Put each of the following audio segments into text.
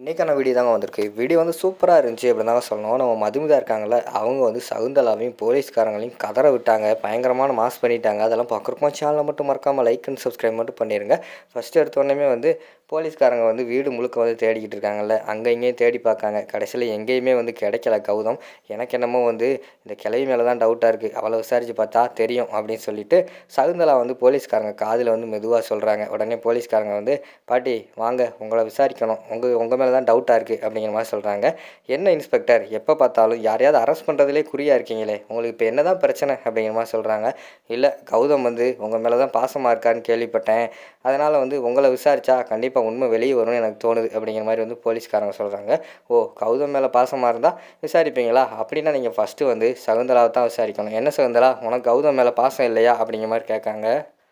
இன்றைக்கான வீடியோ தாங்க வந்திருக்கு. வீடியோ வந்து சூப்பராக இருந்துச்சு அப்படின்னு தாங்க சொல்லணும். நம்ம மதுமிதா இருக்காங்கள அவங்க வந்து சகுந்தலாவையும் போலீஸ்காரங்களையும் கதற விட்டாங்க. பயங்கரமான மாஸ் பண்ணிட்டாங்க. அதெல்லாம் பார்க்குறப்போ சேனலை மட்டும் மறக்காமல் லைக் அண்ட் சப்ஸ்கிரைப் மட்டும் பண்ணிடுங்க ஃபஸ்ட்டு எடுத்த உடனே வந்து போலீஸ்காரங்க வந்து வீடு முழுக்க வந்து தேடிக்கிட்டு இருக்காங்கல்ல அங்கே இங்கேயும் தேடி பார்க்காங்க. கடைசியில் எங்கேயுமே வந்து கிடைக்கல கௌதம். எனக்கு என்னமோ வந்து இந்த கிளவி மேலே தான் டவுட்டாக இருக்குது அவளை விசாரித்து பார்த்தா தெரியும் அப்படின்னு சொல்லிட்டு சகுந்தலா வந்து போலீஸ்காரங்க காதில் வந்து மெதுவாக சொல்கிறாங்க உடனே போலீஸ்காரங்க வந்து பாட்டி வாங்க உங்களை விசாரிக்கணும். உங்கள் உங்கள் மேலே தான் டவுட்டாக இருக்குது அப்படிங்கிற மாதிரி சொல்கிறாங்க என்ன இன்ஸ்பெக்டர்? எப்போ பார்த்தாலும் யாரையாவது அரெஸ்ட் பண்ணுறதுலே குறியாக இருக்கீங்களே. உங்களுக்கு இப்போ என்ன தான் பிரச்சனை? அப்படிங்கிற மாதிரி சொல்கிறாங்க இல்லை கௌதம் வந்து உங்கள் மேலே தான் பாசமாக இருக்கான்னு கேள்விப்பட்டேன். அதனால் வந்து உங்களை விசாரித்தா கண்டிப்பாக உண்மை வெளியே வரும்னு எனக்கு தோணுது அப்படிங்கிற மாதிரி வந்து போலீஸ்காரங்க சொல்கிறாங்க ஓ கௌதம் மேலே பாசமாக இருந்தால் விசாரிப்பீங்களா? அப்படின்னா நீங்கள் ஃபஸ்ட்டு வந்து சகுந்தலாவை தான் விசாரிக்கணும். என்ன சகுந்தலா? உனக்கு கௌதம் மேலே பாசம் இல்லையா? அப்படிங்கிற மாதிரி கேட்காங்க.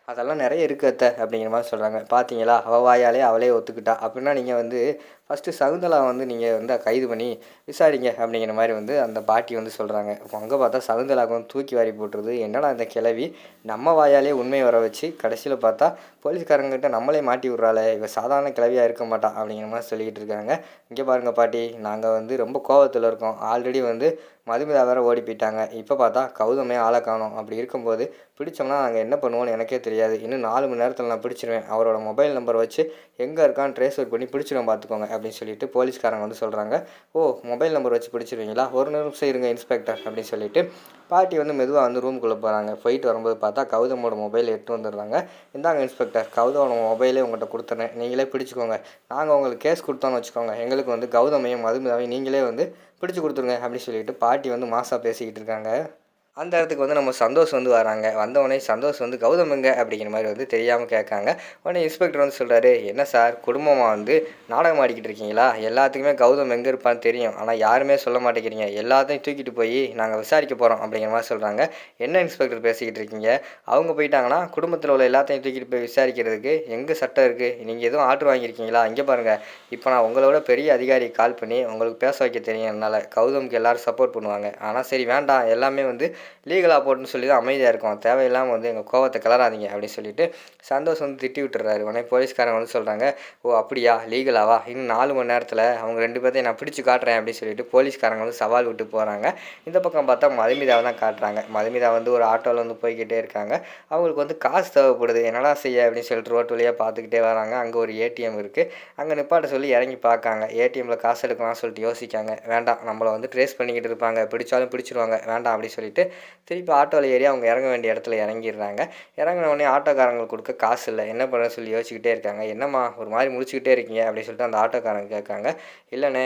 அதெல்லாம் நிறைய இருக்கு அத்தை அப்படிங்கிற மாதிரி சொல்கிறாங்க பார்த்தீங்களா அவள் வாயாலே அவளே ஒத்துக்கிட்டா. அப்படின்னா நீங்கள் வந்து ஃபஸ்ட்டு சகுந்தலா வந்து நீங்கள் வந்து கைது பண்ணி விசாரிங்க அப்படிங்கிற மாதிரி வந்து அந்த பாட்டி வந்து சொல்கிறாங்க அங்கே பார்த்தா சகுந்தலாவுக்கு வந்து தூக்கி வாரி போட்டுருது. என்னடா அந்த கிளவி நம்ம வாயாலே உண்மை வர வச்சு கடைசியில் பார்த்தா போலீஸ்காரங்கிட்ட நம்மளே மாட்டி விட்றாளே. இவ சாதாரண கிளவியாக இருக்க மாட்டான் அப்படிங்கிற மாதிரி சொல்லிக்கிட்டு இருக்காங்க. இங்கே பாருங்கள் பாட்டி நாங்கள் வந்து ரொம்ப கோவத்தில் இருக்கோம். ஆல்ரெடி வந்து மதுமிதா வேறு ஓடி போயிட்டாங்க. இப்போ பார்த்தா கௌதமே ஆளை காணும். அப்படி இருக்கும்போது பிடிச்சோம்னா நாங்கள் என்ன பண்ணுவோம்னு எனக்கே தெரியாது. இன்னும் நாலு மணி நேரத்தில் நான் பிடிச்சிருவேன். அவரோட மொபைல் நம்பர் வச்சு எங்கே இருக்கான்னு ட்ரேஸ் அவுட் பண்ணி பிடிச்சிருவேன் பார்த்துக்கோங்க அப்படின்னு சொல்லிட்டு போலீஸ்காரங்க வந்து சொல்கிறாங்க ஓ மொபைல் நம்பர் வச்சு பிடிச்சிருவீங்களா? ஒரு நிமிஷம் இருங்க இன்ஸ்பெக்டர் அப்படின்னு சொல்லிட்டு பாட்டி வந்து மெதுவாக வந்து ரூமுக்குள்ளே போகிறாங்க போயிட்டு வரும்போது பார்த்தா கௌதமோட மொபைல் எடுத்து வந்துடுறாங்க. இந்தாங்க இன்ஸ்பெக்டர் கௌதமோட மொபைலே உங்கள்கிட்ட கொடுத்துறேன். நீங்களே பிடிச்சிக்கோங்க. நாங்கள் உங்களுக்கு கேஸ் கொடுத்தோன்னு வச்சுக்கோங்க. எங்களுக்கு வந்து கௌதமையும் மதுமிதாவையும் நீங்களே வந்து பிடிச்சி கொடுத்துருங்க அப்படின்னு சொல்லிட்டு பாட்டி வந்து மாசாக பேசிக்கிட்டு இருக்காங்க. அந்த இடத்துக்கு வந்து நம்ம சந்தோஷ் வந்து வராங்க. வந்தவொடனே சந்தோஷ் வந்து கௌதம் எங்க? அப்படிங்கிற மாதிரி வந்து தெரியாமல் கேட்காங்க. உடனே இன்ஸ்பெக்டர் வந்து சொல்கிறாரு என்ன சார் குடும்பமாக வந்து நாடகம் ஆடிக்கிட்டு இருக்கீங்களா? எல்லாத்துக்குமே கௌதம் எங்கே இருப்பான்னு தெரியும். ஆனால் யாருமே சொல்ல மாட்டேங்கிறீங்க. எல்லாத்தையும் தூக்கிட்டு போய் நாங்கள் விசாரிக்க போகிறோம் அப்படிங்கிற மாதிரி சொல்கிறாங்க என்ன இன்ஸ்பெக்டர் பேசிக்கிட்டு இருக்கீங்க? அவங்க போயிட்டாங்கன்னா குடும்பத்தில் உள்ள எல்லாத்தையும் தூக்கிட்டு போய் விசாரிக்கிறதுக்கு எங்கே சட்டம் இருக்குது நீங்கள் எதுவும் ஆர்டர் வாங்கியிருக்கீங்களா? இங்கே பாருங்கள் இப்போ நான் உங்களோட பெரிய அதிகாரி கால் பண்ணி உங்களுக்கு பேச வைக்க தெரியும். என்னால் கௌதமுக்கு எல்லோரும் சப்போர்ட் பண்ணுவாங்க. ஆனால் சரி வேண்டாம். எல்லாமே வந்து லீகலாக போட்டுன்னு சொல்லி தான் அமைதியாக இருக்கும். தேவையில்லாமல் வந்து எங்கள் கோவத்தை கிளறாதீங்க அப்படின்னு சொல்லிட்டு சந்தோஷ் வந்து திட்டி விட்டுறாரு. உடனே போலீஸ்காரங்க வந்து சொல்கிறாங்க ஓ அப்படியா? லீகலாவா? இன்னும் நாலு மணி நேரத்தில் அவங்க ரெண்டு பேர்த்தையும் நான் பிடிச்சி காட்டுறேன் அப்படின்னு சொல்லிட்டு போலீஸ்காரங்க வந்து சவால் விட்டு போகிறாங்க இந்த பக்கம் பார்த்தா மதுமிதாவை தான் காட்டுறாங்க. மதுமிதா வந்து ஒரு ஆட்டோவில் வந்து போய்கிட்டே இருக்காங்க. அவங்களுக்கு வந்து காசு தேவைப்படுது. என்னடா செய்ய அப்படின்னு சொல்லிட்டு ரோட்டு வழியாக பார்த்துக்கிட்டே வராங்க. அங்கே ஒரு ஏடிஎம் இருக்குது அங்கே நிப்பாட்ட சொல்லி இறங்கி பார்க்காங்க. ஏடிஎம்மில் காசு எடுக்கலாம்னு சொல்லிட்டு யோசிக்காங்க. வேண்டாம் நம்மளை வந்து ட்ரேஸ் பண்ணிக்கிட்டு இருப்பாங்க. பிடிச்சாலும் பிடிச்சிருவாங்க. வேண்டாம் அப்படின்னு சொல்லிட்டு திருப்பி ஆட்டோவில் ஏறி அவங்க இறங்க வேண்டிய இடத்துல இறங்கிடுறாங்க. இறங்கினோடனே ஆட்டோக்காரங்களுக்கு கொடுக்க காசு இல்லை. என்ன பண்ணுறது சொல்லி யோசிச்சுக்கிட்டே இருக்காங்க. என்னம்மா ஒரு மாதிரி முடிச்சுக்கிட்டே இருக்கீங்க அப்படின்னு சொல்லிட்டு அந்த ஆட்டோக்காரங்க கேட்காங்க. இல்லைண்ணே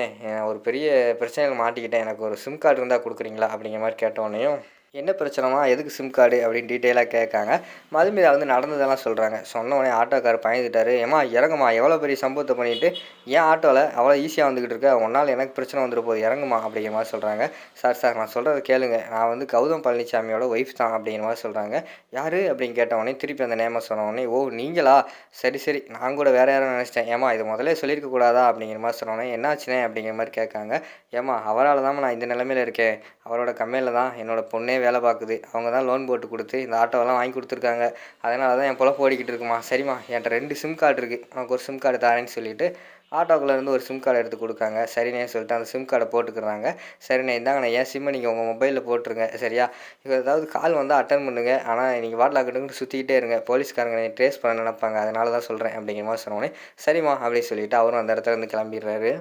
ஒரு பெரிய பிரச்சனையில் மாட்டிக்கிட்டேன். எனக்கு ஒரு சிம் கார்டு இருந்தால் கொடுக்குறீங்களா அப்படிங்கிற மாதிரி கேட்டோடனையும் என்ன பிரச்சனைமா எதுக்கு சிம் கார்டு அப்படின்னு டீட்டெயிலாக கேட்காங்க. மதுமிதா வந்து நடந்ததெல்லாம் சொல்கிறாங்க சொன்ன உடனே ஆட்டோக்கார் பயந்துட்டாரு. ஏமா இறங்குமா எவ்வளோ பெரிய சம்பவத்தை பண்ணிவிட்டு ஏன் ஆட்டோவில் அவ்வளோ ஈஸியாக வந்துக்கிட்டு இருக்க? உன்னால் எனக்கு பிரச்சனை வந்துட்டு போகுது. இறங்குமா அப்படிங்கிற மாதிரி சொல்கிறாங்க சார் சார் நான் சொல்கிறத கேளுங்க. நான் வந்து கௌதம் பழனிசாமியோட ஒய்ஃப் தான் அப்படிங்கிற மாதிரி சொல்கிறாங்க யார்? அப்படின்னு கேட்ட உடனே திருப்பி அந்த நேமை சொன்ன உடனே ஓ நீங்களா? சரி சரி. நான் கூட வேறு யாரும் நினச்சிட்டேன். ஏமா இது முதல்ல சொல்லியிருக்க கூடாதா? அப்படிங்கிற மாதிரி சொன்ன உடனே என்னாச்சுனே அப்படிங்கிற மாதிரி கேட்காங்க. ஏமா அவரால் தான் நான் இந்த நிலமையில இருக்கேன். அவரோட கம்மியில் தான். என்னோட பொண்ணே வேலை பார்க்குது. அவங்க தான் லோன் போட்டு கொடுத்து இந்த ஆட்டோவெல்லாம் வாங்கி கொடுத்துருக்காங்க. அதனால தான் என் பொழப்பு ஓடிக்கிட்டு இருக்குமா? சரிம்மா என்கிட்ட ரெண்டு சிம் கார்டு இருக்குது உனக்கு ஒரு சிம் கார்டு தரேன்னு சொல்லிட்டு ஆட்டோக்குள்ளே இருந்து ஒரு சிம் கார்டு எடுத்து கொடுக்காங்க. சரிண்ணே சொல்லிட்டு அந்த சிம் கார்டை போட்டுக்கிறாங்க. சரிண்ணே இந்தாங்கண்ணே ஏன் சிம்மை நீங்கள் உங்கள் மொபைலில் போட்டுருங்க. சரியா? இப்போ ஏதாவது கால் வந்தால் அட்டன் பண்ணுங்கள் ஆனால் நீங்கள் வாட்லாக்கட்டுன்னு சுற்றிக்கிட்டே இருங்க. போலீஸ்காரங்க நீங்கள் ட்ரேஸ் பண்ண நினைப்பாங்க. அதனால தான் சொல்கிறேன் அப்படிங்கிற மாதிரி சொன்னோடனே சரிம்மா அப்படின்னு சொல்லிட்டு அவரும் அந்த இடத்துல இருந்து கிளம்பிடுறாரு.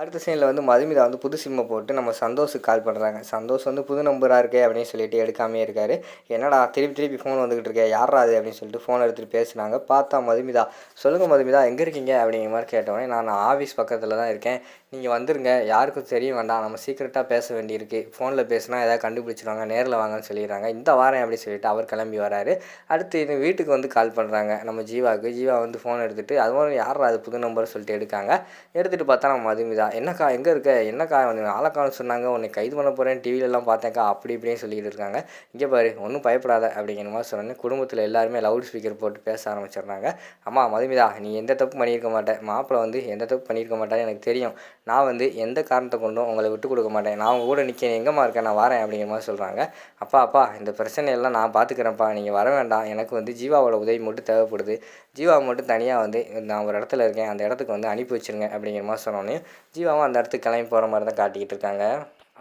அடுத்த சீனில் வந்து மதுமிதா வந்து புது சிம்மை போட்டு நம்ம சந்தோஷுக்கு கால் பண்ணுறாங்க சந்தோஷ் வந்து புது நம்பராக இருக்கே அப்படின்னு சொல்லிட்டு எடுக்காமே இருக்கார். என்னடா திருப்பி திருப்பி ஃபோன் வந்துக்கிட்டு இருக்கே யாரா அது அப்படின்னு சொல்லிட்டு ஃபோன் எடுத்துகிட்டு பேசுனாங்க. பார்த்தா மதுமிதா சொல்லுங்கள் மதுமிதா எங்கே இருக்கீங்க? அப்படிங்கிற மாதிரி கேட்டோடனே நான் ஆஃபீஸ் பக்கத்தில் தான் இருக்கேன். நீங்கள் வந்துருங்க யாருக்கும் தெரிய வேண்டாம். நம்ம சீக்கிரட்டாக பேச வேண்டியிருக்கு. ஃபோனில் பேசினா எதாவது கண்டுபிடிச்சிருவாங்க நேரில் வாங்கன்னு சொல்லிடுறாங்க. இந்த வாரம் அப்படின்னு சொல்லிட்டு அவர் கிளம்பி வராரு. அடுத்து இது வீட்டுக்கு வந்து கால் பண்ணுறாங்க நம்ம ஜீவாவுக்கு. ஜீவா வந்து ஃபோன் எடுத்துகிட்டு அதுவும் யாரா அது புது நம்பர் சொல்லிட்டு எடுக்காங்க. எடுத்துகிட்டு பார்த்தா நம்ம மதுமிதா மதுமிதா என்னக்கா எங்கே இருக்க? என்னக்கா வந்து ஆளக்கான்னு சொன்னாங்க. உன்னை கைது பண்ண போகிறேன் டிவிலெலாம் பார்த்தேன்க்கா. அப்படி இப்படின்னு சொல்லிட்டு இருக்காங்க. இங்கே பாரு ஒன்றும் பயப்படாத அப்படிங்கிற மாதிரி சொன்னேன் குடும்பத்தில் எல்லாருமே லவுட் ஸ்பீக்கர் போட்டு பேச ஆரம்பிச்சிடுறாங்க. அம்மா மதுமிதா நீ எந்த தப்பு பண்ணியிருக்க மாட்டேன் மாப்பிள்ளை வந்து எந்த தப்பு பண்ணியிருக்க மாட்டேன்னு எனக்கு தெரியும். நான் வந்து எந்த காரணத்தை கொண்டும் உங்களை விட்டு கொடுக்க மாட்டேன். நான் உங்கள் கூட நிற்க எங்கேம்மா இருக்கேன் நான் வரேன் அப்படிங்கிற மாதிரி சொல்கிறாங்க அப்பா அப்பா இந்த பிரச்சனையெல்லாம் நான் பார்த்துக்கிறேன்ப்பா நீங்கள் வர வேண்டாம். எனக்கு வந்து ஜீவாவோட உதவி மட்டும் தேவைப்படுது. ஜீவா மட்டும் தனியாக வந்து நான் ஒரு இடத்துல இருக்கேன். அந்த இடத்துக்கு வந்து அனுப்பி வச்சிருங்க அப்படிங்கிற மாதிரி சொன்னோன்னே ஜீவாவும் அந்த இடத்துக்கு கிளம்பி போகிற மாதிரி தான் காட்டிக்கிட்டு இருக்காங்க.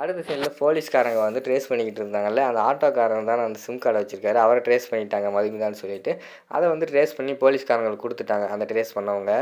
அடுத்த சைடில் போலீஸ்காரங்க வந்து ட்ரேஸ் பண்ணிக்கிட்டு இருந்தாங்கல்ல அந்த ஆட்டோக்காரங்க தான் அந்த சிம் கார்டை வச்சுருக்காரு அவரை ட்ரேஸ் பண்ணிட்டாங்க மதுமிதான்னு சொல்லிட்டு. அதை வந்து ட்ரேஸ் பண்ணி போலீஸ்காரங்களுக்கு கொடுத்துட்டாங்க அந்த ட்ரேஸ் பண்ணவங்க.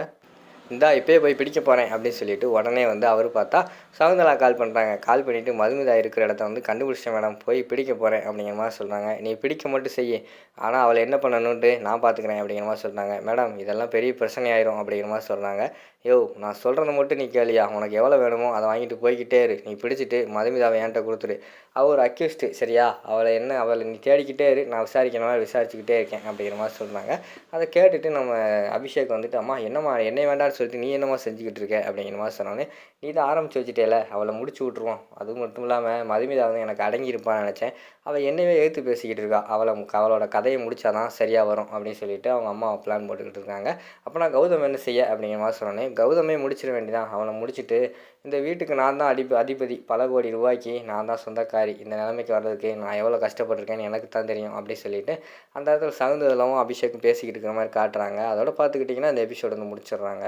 இந்தா இப்போயே போய் பிடிக்க போகிறேன் அப்படின்னு சொல்லிட்டு உடனே வந்து அவர் பார்த்தா சகுந்தலா கால் பண்ணுறாங்க கால் பண்ணிவிட்டு மதுமிதா இருக்கிற இடத்த வந்து கண்டுபிடிச்ச மேடம் போய் பிடிக்க போகிறேன் அப்படிங்கிற மாதிரி சொல்கிறாங்க நீ பிடிக்க மட்டும் செய்ய. ஆனால் அவளை என்ன பண்ணணுன்ட்டு நான் பார்த்துக்கிறேன் அப்படிங்கிற மாதிரி சொல்கிறாங்க மேடம் இதெல்லாம் பெரிய பிரச்சனை ஆயிரும் அப்படிங்கிற மாதிரி சொல்கிறாங்க யோ நான் சொல்கிறத மட்டும் நீ கேளியா. உனக்கு எவ்வளோ வேணுமோ அதை வாங்கிட்டு போய்கிட்டே இரு. நீ பிடிச்சிட்டு மதுமிதாவை என்கிட்ட கொடுத்துரு அவள் ஒரு அக்யூஸ்டு சரியா? அவளை என்ன அவளை நீ தேடிக்கிட்டே இரு. நான் விசாரிக்கணும் விசாரிச்சுக்கிட்டே இருக்கேன் அப்படிங்கிற மாதிரி சொல்கிறாங்க அதை கேட்டுட்டு நம்ம அபிஷேக் வந்துட்டு அம்மா என்னம்மா என்னை வேண்டாம்னு சொல்லிட்டு நீ என்னம்மா செஞ்சுக்கிட்டு இருக்க? அப்படிங்கிற மாதிரி சொன்னோன்னே நீ தான் ஆரம்பித்து வச்சுட்டேல அவளை முடிச்சு விட்ருவோம் அது மட்டும் இல்லாமல் மதுமிதா வந்து எனக்கு அடங்கியிருப்பான்னு நினச்சேன். அவள் என்னவே எழுத்து பேசிக்கிட்டு இருக்கா. அவளை அவளோட கதையை முடிச்சாதான் சரியாக வரும் அப்படின்னு சொல்லிட்டு அவங்க அம்மா பிளான் போட்டுக்கிட்டு இருக்காங்க. அப்போ நான் கௌதம் என்ன செய்ய அப்படிங்கிற மாதிரி சொன்னோன்னே கௌதமே முடிச்சிட வேண்டியதான் அவனை முடிச்சுட்டு இந்த வீட்டுக்கு நான் தான் அடிப அதிபதி பல கோடி ரூபாய்க்கு நான் தான் சொந்தக்காரி. இந்த நிலைமைக்கு வர்றதுக்கு நான் எவ்வளோ கஷ்டப்பட்டிருக்கேன்னு எனக்கு தான் தெரியும் அப்படின்னு சொல்லிட்டு அந்த இடத்துல சகுந்தலாவும் அபிஷேக்கும் பேசிக்கிட்டு இருக்கிற மாதிரி காட்டுறாங்க. அதோட பார்த்துக்கிட்டிங்கன்னா இந்த எபிசோடு வந்து முடிச்சிடுறாங்க.